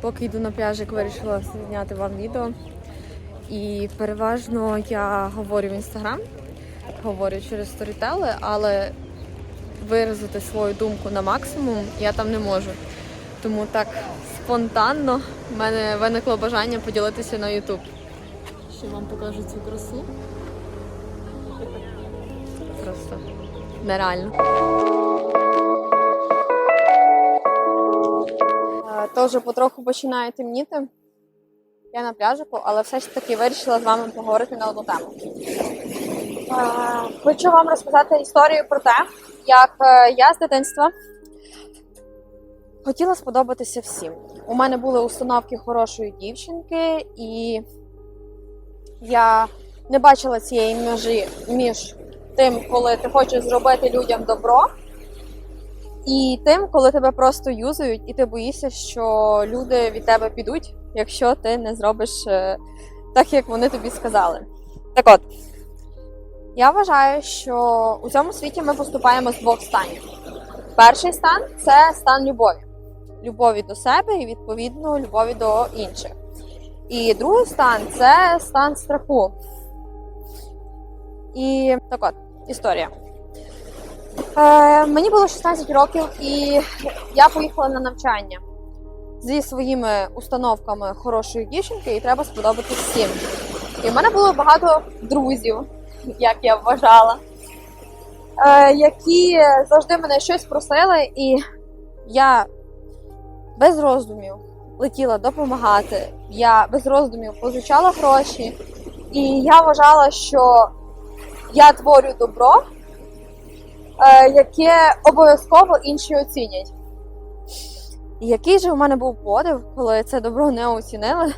Поки йду на пляжик, вирішила зняти вам відео. І переважно я говорю в інстаграм, говорю через сторітели, але виразити свою думку на максимум я там не можу. Тому так спонтанно в мене виникло бажання поділитися на YouTube. Ще вам покажу цю красу. Просто нереально. Е, Тож потроху починає темніти. Я на пляжику, але все ж таки вирішила з вами поговорити на одну тему. Хочу вам розказати історію про те, як е, я з дитинства хотіла сподобатися всім. У мене були установки хорошої дівчинки, і я не бачила цієї межі між тим, коли ти хочеш зробити людям добро, і тим, коли тебе просто юзають, і ти боїшся, що люди від тебе підуть, якщо ти не зробиш е, так, як вони тобі сказали. Так от, я вважаю, що у цьому світі ми поступаємо з двох станів. Перший стан це стан любові. Любові до себе і, відповідно, любові до інших. І другий стан це стан страху. І так от, історія. Е, мені було 16 років, і я поїхала на навчання зі своїми установками хорошої дівчинки, і треба сподобатися всім. І в мене було багато друзів, як я вважала, е, які завжди мене щось просили, і я без роздумів летіла допомагати. Я без роздумів позичала гроші, і я вважала, що я творю добро, яке обов'язково інші оцінять. Який же у мене був подив, коли це добро не оцінили.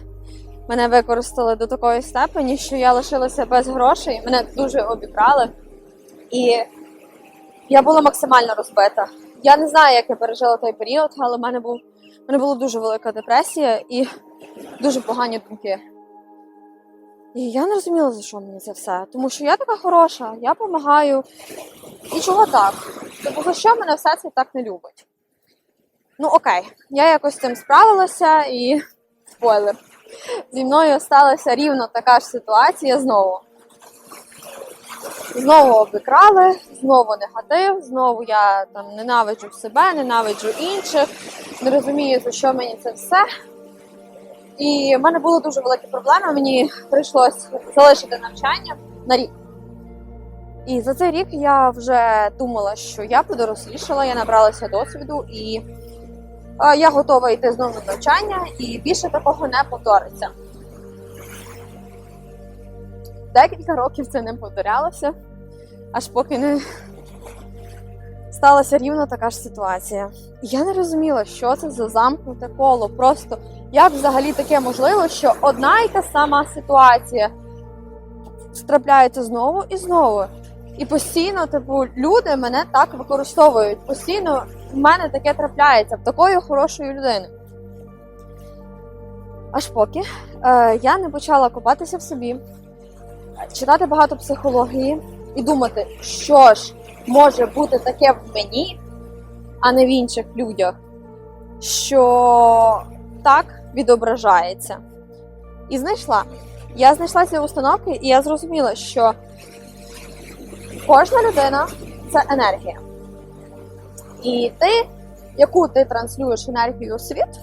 Мене використали до такої степені, що я лишилася без грошей, мене дуже обікрали. І я була максимально розбита. Я не знаю, як я пережила той період, але в мене був в мене була дуже велика депресія і дуже погані думки. І я не розуміла, за що мені це все. Тому що я така хороша, я допомагаю. І чого так? Тобто, за що мене все це так не любить? Ну окей, я якось з цим справилася і спойлер. Зі мною сталася рівно така ж ситуація знову. Знову обікрали, знову негатив, знову я там ненавиджу себе, ненавиджу інших, не розумію, за що мені це все. І в мене були дуже великі проблеми. Мені прийшлось залишити навчання на рік. І за цей рік я вже думала, що я подорослішала, я набралася досвіду і я готова йти знову на навчання, і більше такого не повториться. Декілька років це не повторялося, аж поки не сталася рівно така ж ситуація. Я не розуміла, що це за замкнуте коло. Просто як взагалі таке можливо, що одна і та сама ситуація трапляється знову і знову. І постійно, типу, люди мене так використовують. Постійно в мене таке трапляється в такої хорошої людини. Аж поки е, я не почала копатися в собі, читати багато психології і думати, що ж може бути таке в мені, а не в інших людях, що так відображається. І знайшла. Я знайшла ці установки, і я зрозуміла, що кожна людина це енергія. І ти, яку ти транслюєш енергію у світ,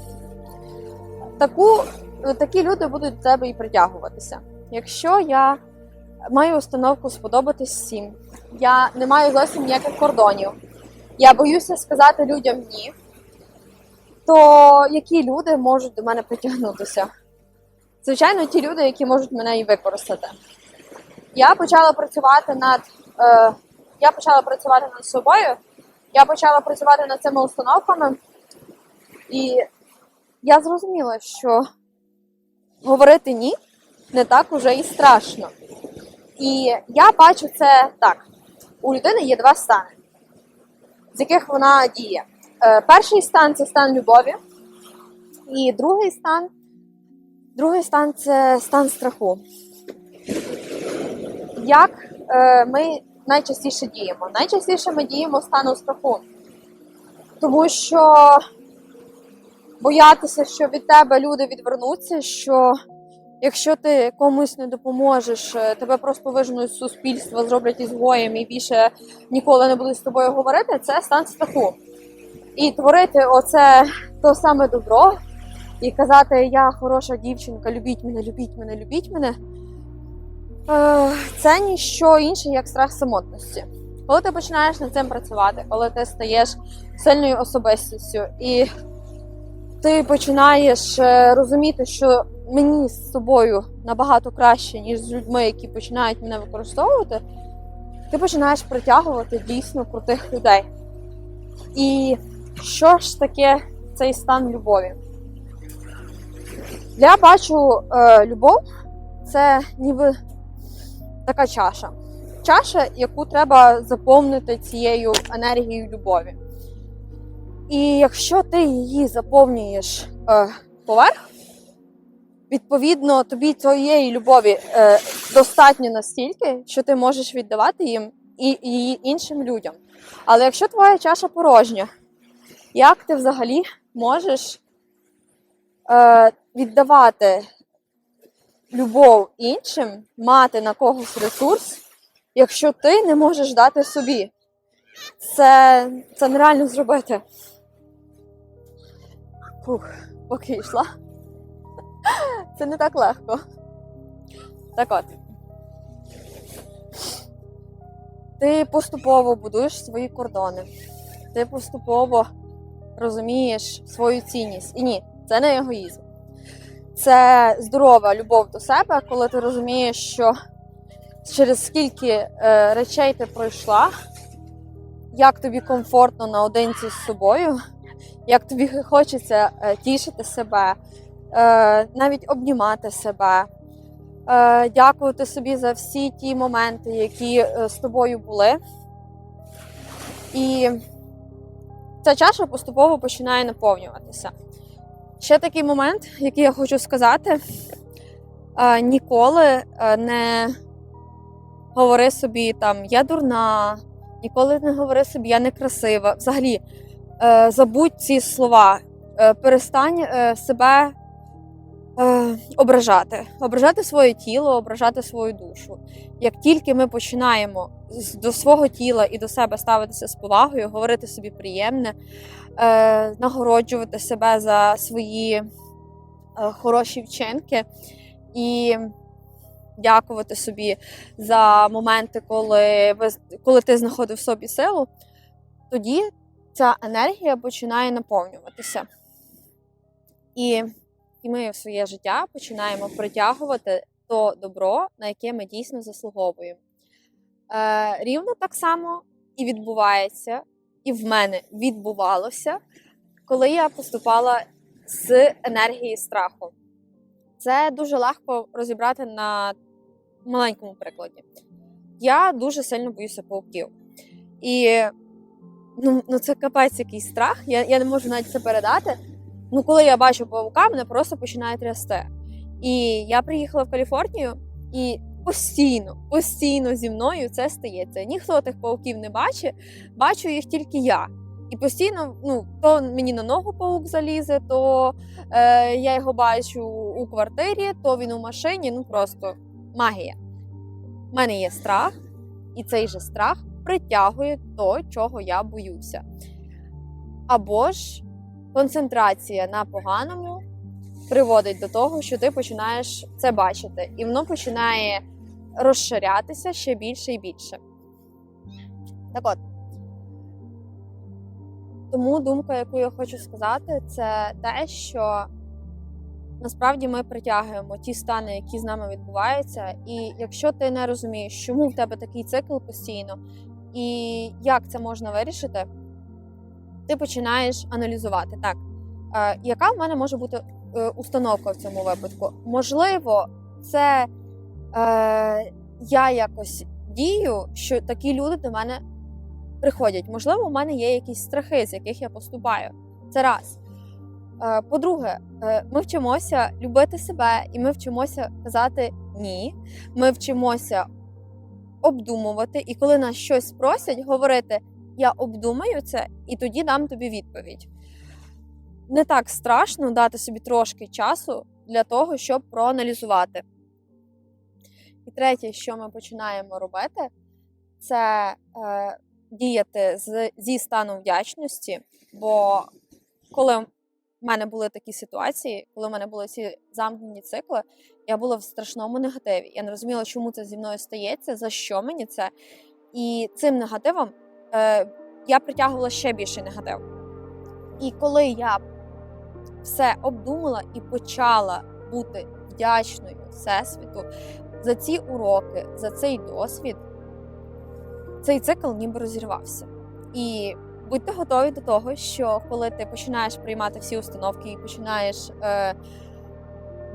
таку, такі люди будуть до тебе і притягуватися. Якщо я маю установку сподобатись всім, я не маю зовсім ніяких кордонів, я боюся сказати людям ні, то які люди можуть до мене притягнутися? Звичайно, ті люди, які можуть мене і використати. Я почала працювати над е, я почала працювати над собою, я почала працювати над цими установками, і я зрозуміла, що говорити ні не так уже і страшно. І я бачу це так: у людини є два стани, з яких вона діє. Е, перший стан це стан любові, і другий стан другий стан це стан страху. Як е, ми найчастіше діємо? Найчастіше ми діємо стану страху, тому що боятися, що від тебе люди відвернуться, що якщо ти комусь не допоможеш, е, тебе просто виженуть з суспільства, зроблять ізгоєм і більше ніколи не будуть з тобою говорити, це стан страху. І творити оце то саме добро, і казати Я хороша дівчинка, любіть мене, любіть мене, любіть мене. Е, Це ніщо інше, як страх самотності. Коли ти починаєш над цим працювати, коли ти стаєш сильною особистістю, і ти починаєш е, розуміти, що мені з собою набагато краще, ніж з людьми, які починають мене використовувати, ти починаєш притягувати дійсно крутих людей. І що ж таке цей стан любові? Я бачу е, любов це ніби така чаша. Чаша, яку треба заповнити цією енергією любові. І якщо ти її заповнюєш е, поверх, відповідно, тобі цієї любові е, достатньо настільки, що ти можеш віддавати їм і її іншим людям. Але якщо твоя чаша порожня, як ти взагалі можеш е, віддавати любов іншим, мати на когось ресурс, якщо ти не можеш дати собі? Це, це нереально зробити. Фух, поки йшла. Це не так легко. Так от. Ти поступово будуєш свої кордони. Ти поступово розумієш свою цінність. І ні, це не егоїзм. Це здорова любов до себе, коли ти розумієш, що через скільки е, речей ти пройшла, як тобі комфортно наодинці з собою, як тобі хочеться е, тішити себе, е, навіть обнімати себе, дякувати собі за всі ті моменти, які з тобою були. І ця чаша поступово починає наповнюватися. Ще такий момент, який я хочу сказати: ніколи е, не говори собі там я дурна, ніколи не говори собі я некрасива. Взагалі, е, забудь ці слова, е, перестань себе е, ображати, ображати своє тіло, ображати свою душу. Як тільки ми починаємо до свого тіла і до себе ставитися з повагою, говорити собі приємне, е, нагороджувати себе за свої е, хороші вчинки і дякувати собі за моменти, коли, ви, коли ти знаходив в собі силу, тоді ця енергія починає наповнюватися. І, і ми в своє життя починаємо притягувати то добро, на яке ми дійсно заслуговуємо. Е, рівно так само і відбувається, і в мене відбувалося, коли я поступала з енергії страху. Це дуже легко розібрати на маленькому прикладі. Я дуже сильно боюся пауків. І ну, ну це капець якийсь страх. Я, я не можу навіть це передати. Ну, коли я бачу паука, мене просто починає трясти. І я приїхала в Каліфорнію, і постійно, постійно зі мною це стається. Ніхто тих пауків не бачить, бачу їх тільки я. І постійно, ну, то мені на ногу паук залізе, то е, я його бачу у квартирі, то він у машині. Ну просто магія. У мене є страх, і цей же страх притягує то, чого я боюся. Або ж концентрація на поганому приводить до того, що ти починаєш це бачити, і воно починає розширятися ще більше і більше. Так от. Тому думка, яку я хочу сказати, це те, що насправді ми притягуємо ті стани, які з нами відбуваються. І якщо ти не розумієш, чому в тебе такий цикл постійно, і як це можна вирішити, ти починаєш аналізувати так, е, яка в мене може бути е, установка в цьому випадку? Можливо, це е, я якось дію, що такі люди до мене приходять. Можливо, у мене є якісь страхи, з яких я поступаю. Це раз. Е, По-друге, е, ми вчимося любити себе, і ми вчимося казати ні. Ми вчимося обдумувати, і коли нас щось просять, говорити: я обдумаю це і тоді дам тобі відповідь. не так страшно дати собі трошки часу для того, щоб проаналізувати. І третє, що ми починаємо робити, це е, діяти з, зі стану вдячності. Бо коли в мене були такі ситуації, коли в мене були ці замкнені цикли, я була в страшному негативі. Я не розуміла, чому це зі мною стається, за що мені це. І цим негативом е, я притягувала ще більший негатив. І коли я все обдумала і почала бути вдячною Всесвіту за ці уроки, за цей досвід, цей цикл ніби розірвався. І будьте готові до того, що коли ти починаєш приймати всі установки і починаєш е,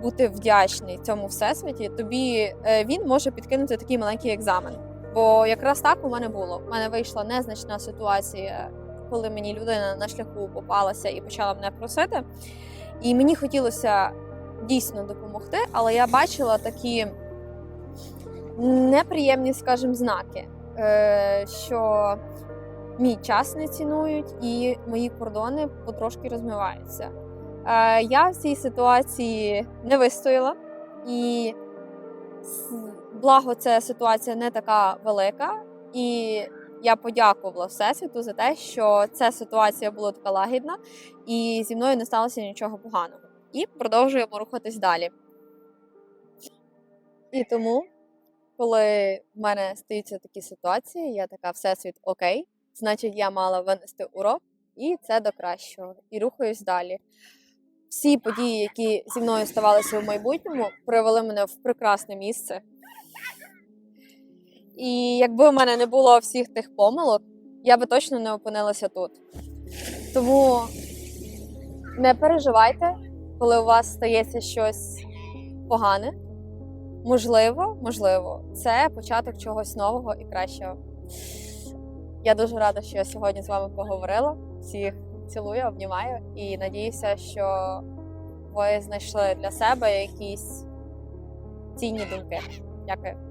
бути вдячний цьому всесвіті, тобі е, він може підкинути такий маленький екзамен. Бо якраз так у мене було. У мене вийшла незначна ситуація, коли мені людина на шляху попалася і почала мене просити. І мені хотілося дійсно допомогти, але я бачила такі неприємні, скажімо, знаки, е, що мій час не цінують і мої кордони потрошки розмиваються. Е, Я в цій ситуації не вистояла, і благо, ця ситуація не така велика. І я подякувала Всесвіту за те, що ця ситуація була така лагідна, і зі мною не сталося нічого поганого. І продовжуємо рухатись далі. І тому, коли в мене стаються такі ситуації, я така всесвіт окей, значить, я мала винести урок, і це до кращого. І рухаюсь далі. Всі події, які зі мною ставалися в майбутньому, привели мене в прекрасне місце. І якби в мене не було всіх тих помилок, я би точно не опинилася тут. Тому не переживайте, коли у вас стається щось погане. Можливо, можливо, це початок чогось нового і кращого. Я дуже рада, що я сьогодні з вами поговорила. Всіх цілую, обнімаю і надіюся, що ви знайшли для себе якісь цінні думки. Дякую.